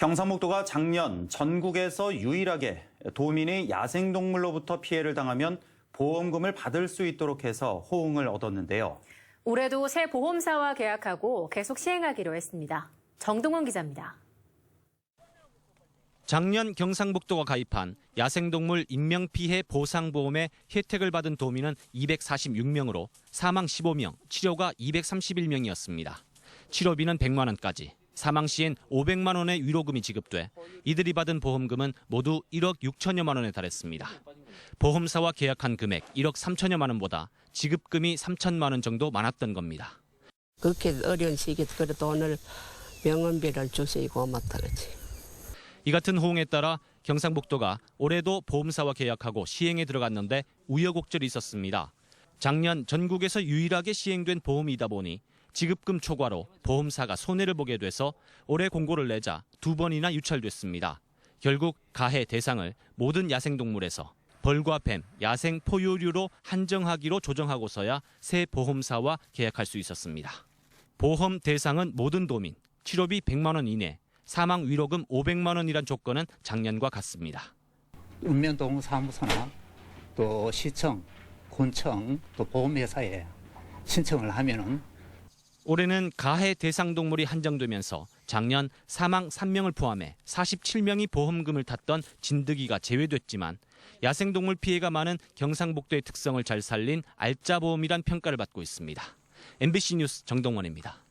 경상북도가 작년 전국에서 유일하게 도민이 야생동물로부터 피해를 당하면 보험금을 받을 수 있도록 해서 호응을 얻었는데요. 올해도 새 보험사와 계약하고 계속 시행하기로 했습니다. 정동원 기자입니다. 작년 경상북도가 가입한 야생동물 인명피해 보상보험의 혜택을 받은 도민은 246명으로 사망 15명, 치료가 231명이었습니다. 치료비는 100만 원까지, 사망 시엔 500만 원의 위로금이 지급돼 이들이 받은 보험금은 모두 1억 6천여만 원에 달했습니다. 보험사와 계약한 금액 1억 3천여만 원보다 지급금이 3천만 원 정도 많았던 겁니다. 그렇게 어려운 시기에 그래 돈을 명언비를 주시고 고맙다 그러지. 이 같은 호응에 따라 경상북도가 올해도 보험사와 계약하고 시행에 들어갔는데 우여곡절이 있었습니다. 작년 전국에서 유일하게 시행된 보험이다 보니 지급금 초과로 보험사가 손해를 보게 돼서 올해 공고를 내자 두 번이나 유찰됐습니다. 결국 가해 대상을 모든 야생동물에서 벌과 뱀, 야생 포유류로 한정하기로 조정하고서야 새 보험사와 계약할 수 있었습니다. 보험 대상은 모든 도민, 치료비 100만 원 이내, 사망 위로금 500만 원이란 조건은 작년과 같습니다. 읍면동 사무소나 또 시청, 군청, 또 보험회사에 신청을 하면은 올해는 가해 대상 동물이 한정되면서 작년 사망 3명을 포함해 47명이 보험금을 탔던 진드기가 제외됐지만 야생동물 피해가 많은 경상북도의 특성을 잘 살린 알짜보험이란 평가를 받고 있습니다. MBC 뉴스 정동원입니다.